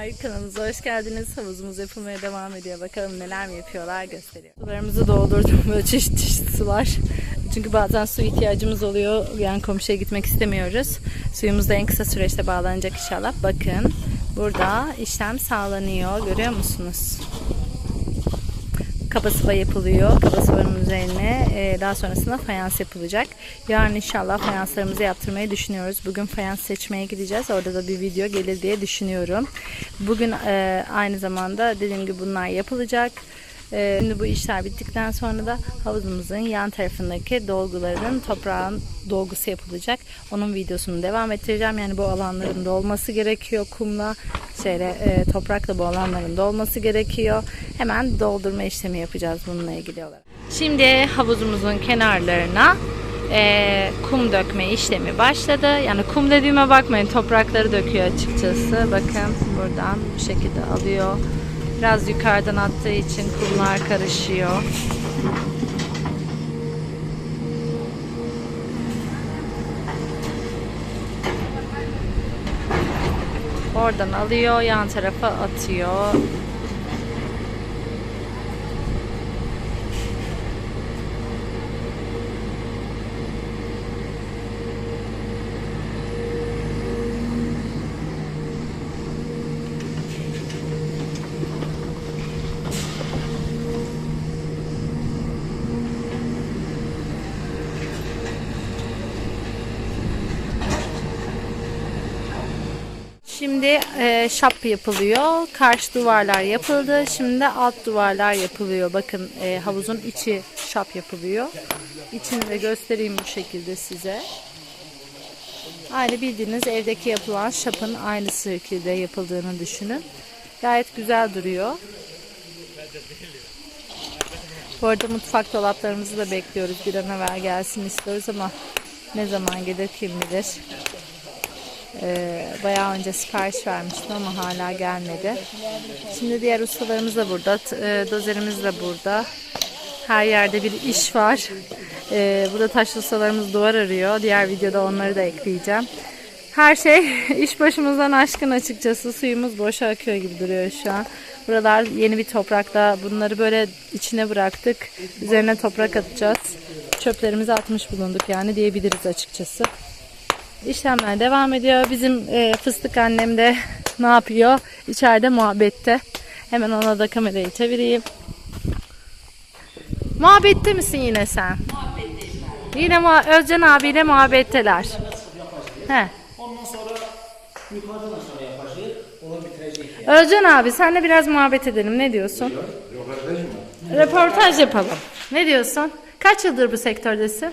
Merhabalar kanalımıza hoş geldiniz. Havuzumuz yapılmaya devam ediyor. Bakalım neler mi yapıyorlar gösteriyor. Sularımızı doldurdum böyle çeşit çeşit sular. Çünkü bazen su ihtiyacımız oluyor. Yani komşuya gitmek istemiyoruz. Suyumuz da en kısa süreçte bağlanacak inşallah. Bakın burada işlem sağlanıyor. Görüyor musunuz? Kaba sıva yapılıyor. Kaba sıvanın üzerine e, daha sonrasında fayans yapılacak. Yarın inşallah fayanslarımızı yaptırmayı düşünüyoruz. Bugün fayans seçmeye gideceğiz. Orada da bir video gelir diye düşünüyorum. Bugün e, aynı zamanda dediğim gibi bunlar yapılacak. E, şimdi bu işler bittikten sonra da havuzumuzun yan tarafındaki dolguların toprağın dolgusu yapılacak. Onun videosunu devam ettireceğim. Yani bu alanların dolması gerekiyor kumla. Şeyle, e, toprakla bu alanların dolması gerekiyor. Hemen doldurma işlemi yapacağız bununla ilgili olarak. Şimdi havuzumuzun kenarlarına e, kum dökme işlemi başladı. Yani kum dediğime bakmayın toprakları döküyor açıkçası. Bakın buradan bu şekilde alıyor. Biraz yukarıdan attığı için kumlar karışıyor. Oradan alıyor, yan tarafa atıyor. Şimdi e, şap yapılıyor. Karşı duvarlar yapıldı. Şimdi alt duvarlar yapılıyor. Bakın e, havuzun içi şap yapılıyor. İçini de göstereyim bu şekilde size. Aynı bildiğiniz evdeki yapılan şapın aynı şekilde yapıldığını düşünün. Gayet güzel duruyor. Bu arada mutfak dolaplarımızı da bekliyoruz. Bir an evvel gelsin istiyoruz ama ne zaman gelir kim bilir. Ee, bayağı önce sipariş vermiştim ama hala gelmedi. Şimdi diğer ustalarımız da burada. e, dozerimiz de burada. Her yerde bir iş var. Ee, burada taş ustalarımız duvar arıyor. Diğer videoda onları da ekleyeceğim. Her şey iş başımızdan aşkın açıkçası. Suyumuz boşa akıyor gibi duruyor şu an. Buralar yeni bir toprakta. Bunları böyle içine bıraktık. Üzerine toprak atacağız. Çöplerimizi atmış bulunduk yani diyebiliriz açıkçası. İşlemler devam ediyor. Bizim e, fıstık annem de ne yapıyor? İçeride muhabbette. Hemen ona da kamerayı çevireyim. Muhabbette misin yine sen? Yine muha- Özcan abiyle muhabbetteler. He. Ondan sonra yukarıdan aşağı yapacağız. Onu bitirecek. Özcan abi senle biraz muhabbet edelim. Ne diyorsun? Röportaj yapalım. Ne diyorsun? Kaç yıldır bu sektördesin?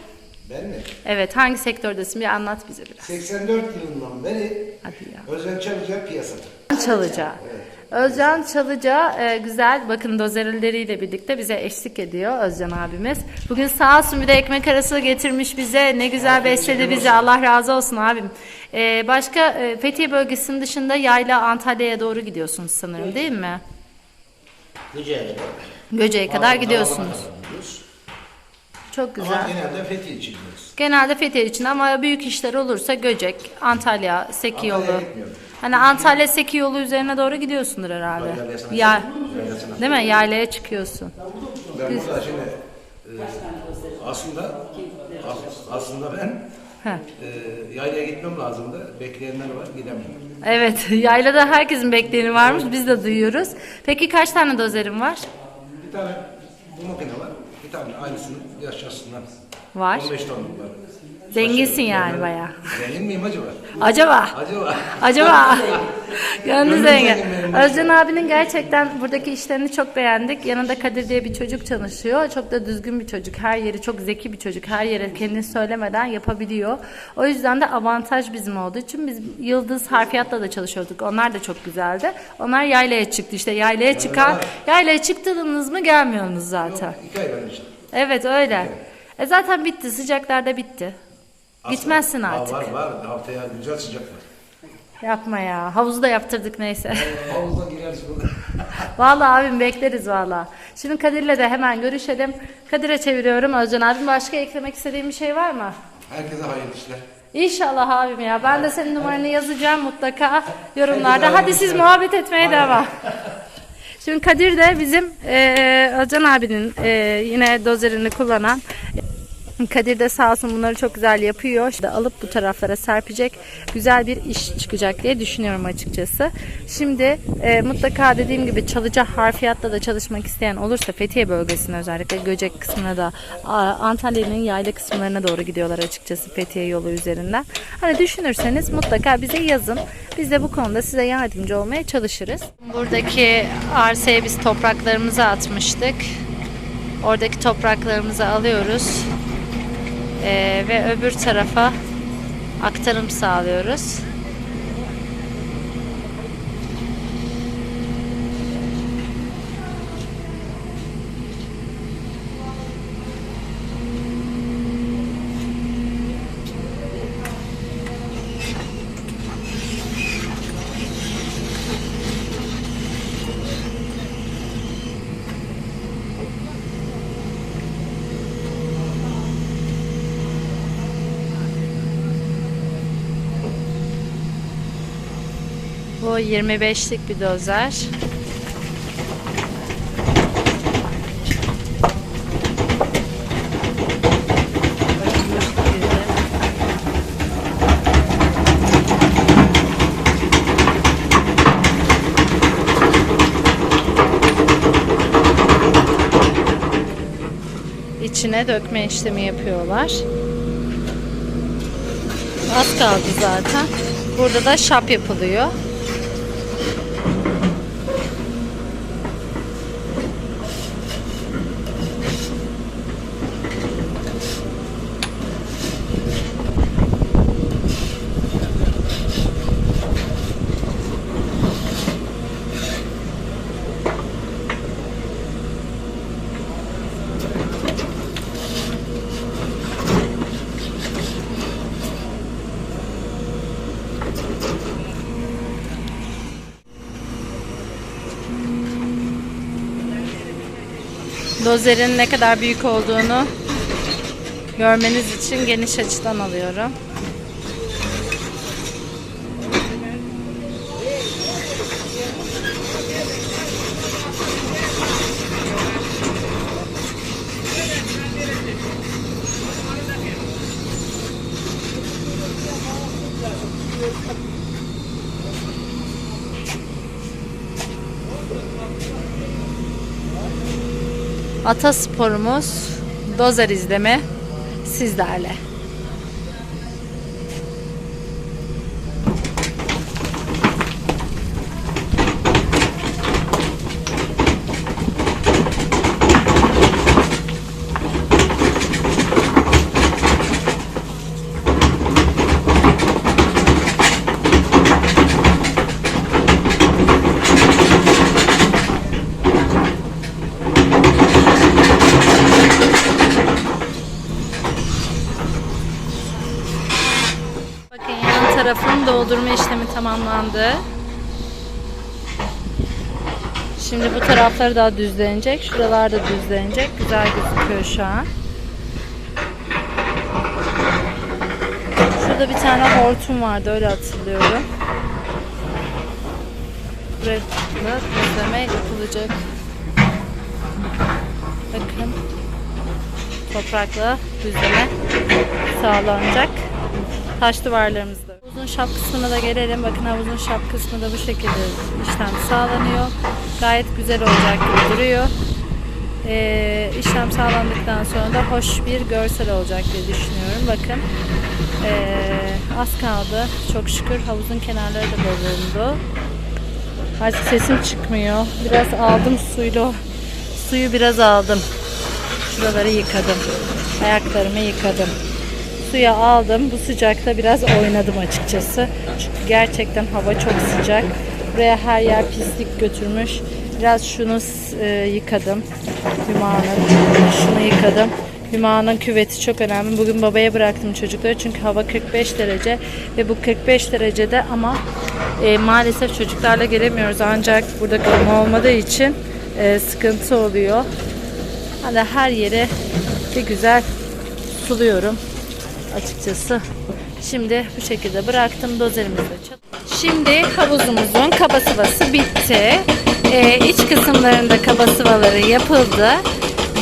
Ben mi? Evet, hangi sektördesin? Bir anlat bize biraz. 84 yılından beri Hadi ya. Özen Çalıca piyasada. Çalıca. Özcan Çalıca e, güzel bakın dozerleriyle birlikte bize eşlik ediyor Özcan abimiz. Bugün sağ olsun bir de ekmek arası getirmiş bize. Ne güzel besledi bizi. Allah razı olsun abim. E, başka e, Fethiye bölgesinin dışında Yayla Antalya'ya doğru gidiyorsunuz sanırım değil mi? Kadar. Göce'ye kadar gidiyorsunuz. Çok Ama güzel. genelde Fethiye için gidiyoruz. Genelde Fethiye için ama büyük işler olursa Göcek, Antalya, Seki yolu. Antalya'ya gitmiyorum. Hani Antalya Seki yolu üzerine doğru gidiyorsundur herhalde. Yaylasına Ya, Yaylasına. değil mi? Yaylaya çıkıyorsun. Ben burada şimdi e, aslında as- aslında ben Heh. e, yaylaya gitmem lazımdı. Bekleyenler var gidemiyorum. Evet, yaylada herkesin bekleyeni varmış. Biz de duyuyoruz. Peki kaç tane dozerin var? Bir tane bu makine var. Bir tane aynısının yaşasından. Var. 15 tonluk var. Zenginsin yani bayağı. Zengin miyim acaba? Acaba? Acaba? Acaba? Gönlü zengin. Özcan abinin gerçekten buradaki işlerini çok beğendik. Yanında Kadir diye bir çocuk çalışıyor. Çok da düzgün bir çocuk. Her yeri çok zeki bir çocuk. Her yere kendini söylemeden yapabiliyor. O yüzden de avantaj bizim olduğu için biz Yıldız Harfiyat'la da çalışıyorduk. Onlar da çok güzeldi. Onlar yaylaya çıktı. İşte yaylaya çıkan, yaylaya çıktınız mı gelmiyorsunuz zaten. İki ay ben işte. Evet öyle. E zaten bitti. Sıcaklarda bitti. Gitmezsin Aa, artık. Var var. Haftaya güzel sıcak var. Yapma ya. Havuzu da yaptırdık neyse. Havuzda gireriz burada. Vallahi abim bekleriz valla. Şimdi Kadir'le de hemen görüşelim. Kadir'e çeviriyorum Özcan abim. Başka eklemek istediğin bir şey var mı? Herkese hayırlı işler. İnşallah abim ya. Ben de senin numaranı yazacağım mutlaka yorumlarda. Hadi siz muhabbet etmeye devam. Şimdi Kadir de bizim eee Özcan abinin eee, yine dozerini kullanan Kadir de sağ olsun bunları çok güzel yapıyor. İşte alıp bu taraflara serpecek güzel bir iş çıkacak diye düşünüyorum açıkçası. Şimdi e, mutlaka dediğim gibi Çalıca harfiyatta da çalışmak isteyen olursa Fethiye bölgesine özellikle Göcek kısmına da Antalya'nın yayla kısımlarına doğru gidiyorlar açıkçası Fethiye yolu üzerinden. Hani düşünürseniz mutlaka bize yazın. Biz de bu konuda size yardımcı olmaya çalışırız. Buradaki arsaya biz topraklarımızı atmıştık. Oradaki topraklarımızı alıyoruz. Ee, ve öbür tarafa aktarım sağlıyoruz. Bu 25'lik bir dozer. İçine dökme işlemi yapıyorlar. Az kaldı zaten. Burada da şap yapılıyor. Dozerin ne kadar büyük olduğunu görmeniz için geniş açıdan alıyorum. Atasporumuz dozer izleme sizlerle. Bakın yan tarafın doldurma işlemi tamamlandı. Şimdi bu tarafları daha düzlenecek. Şuralar da düzlenecek. Güzel gözüküyor şu an. Şurada bir tane hortum vardı öyle hatırlıyorum. Buraya düzleme yapılacak. Bakın. Toprakla düzleme sağlanacak taş duvarlarımızda. Şap kısmına da gelelim. Bakın havuzun şap kısmı da bu şekilde işlem sağlanıyor. Gayet güzel olacak gibi duruyor. Ee, işlem sağlandıktan sonra da hoş bir görsel olacak diye düşünüyorum. Bakın ee, az kaldı. Çok şükür havuzun kenarları da bozuldu. Artık sesim çıkmıyor. Biraz aldım suyla. Suyu biraz aldım. Şuraları yıkadım. Ayaklarımı yıkadım. Suya aldım. Bu sıcakta biraz oynadım açıkçası. Çünkü gerçekten hava çok sıcak. Buraya her yer pislik götürmüş. Biraz şunu e, yıkadım. Hüma'nın şunu yıkadım. Hüma'nın küveti çok önemli. Bugün babaya bıraktım çocukları çünkü hava 45 derece ve bu 45 derecede ama e, maalesef çocuklarla gelemiyoruz. Ancak burada klima olmadığı için e, sıkıntı oluyor. Hani her yeri bir güzel suluyorum açıkçası. Şimdi bu şekilde bıraktım. Çal- Şimdi havuzumuzun kaba sıvası bitti. Ee, iç kısımlarında kaba sıvaları yapıldı.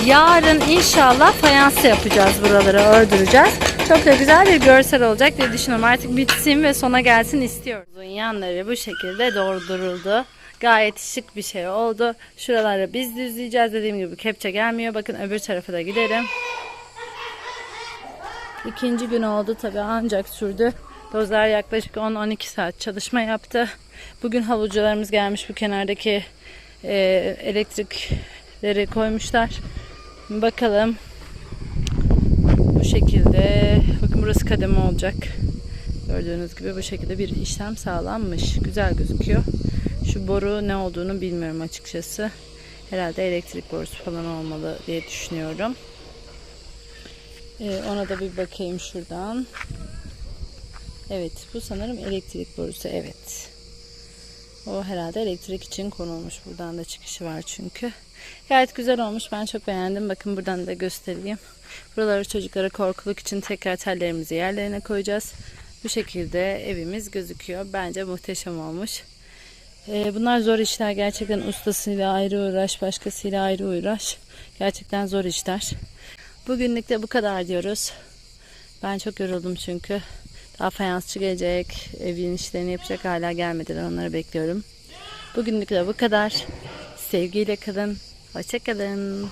Yarın inşallah fayans yapacağız buraları ördüreceğiz. Çok da güzel bir görsel olacak diye düşünüyorum. Artık bitsin ve sona gelsin istiyorum. Yanları bu şekilde dolduruldu. Gayet şık bir şey oldu. Şuraları biz düzleyeceğiz. Dediğim gibi kepçe gelmiyor. Bakın öbür tarafa da giderim. İkinci gün oldu tabi ancak sürdü. Dozer yaklaşık 10-12 saat çalışma yaptı. Bugün havucularımız gelmiş bu kenardaki e, elektrikleri koymuşlar. Bakalım. Bu şekilde. Bakın burası kademe olacak. Gördüğünüz gibi bu şekilde bir işlem sağlanmış. Güzel gözüküyor. Şu boru ne olduğunu bilmiyorum açıkçası. Herhalde elektrik borusu falan olmalı diye düşünüyorum. Ee, ona da bir bakayım şuradan. Evet bu sanırım elektrik borusu evet. O herhalde elektrik için konulmuş. Buradan da çıkışı var çünkü. Gayet güzel olmuş. Ben çok beğendim. Bakın buradan da göstereyim. Buraları çocuklara korkuluk için tekrar tellerimizi yerlerine koyacağız. Bu şekilde evimiz gözüküyor. Bence muhteşem olmuş. Ee, bunlar zor işler. Gerçekten ustasıyla ayrı uğraş, başkasıyla ayrı uğraş. Gerçekten zor işler. Bugünlük de bu kadar diyoruz. Ben çok yoruldum çünkü. Daha fayansçı gelecek, evin işlerini yapacak hala gelmediler. Onları bekliyorum. Bugünlük de bu kadar. Sevgiyle kalın. Hoşçakalın.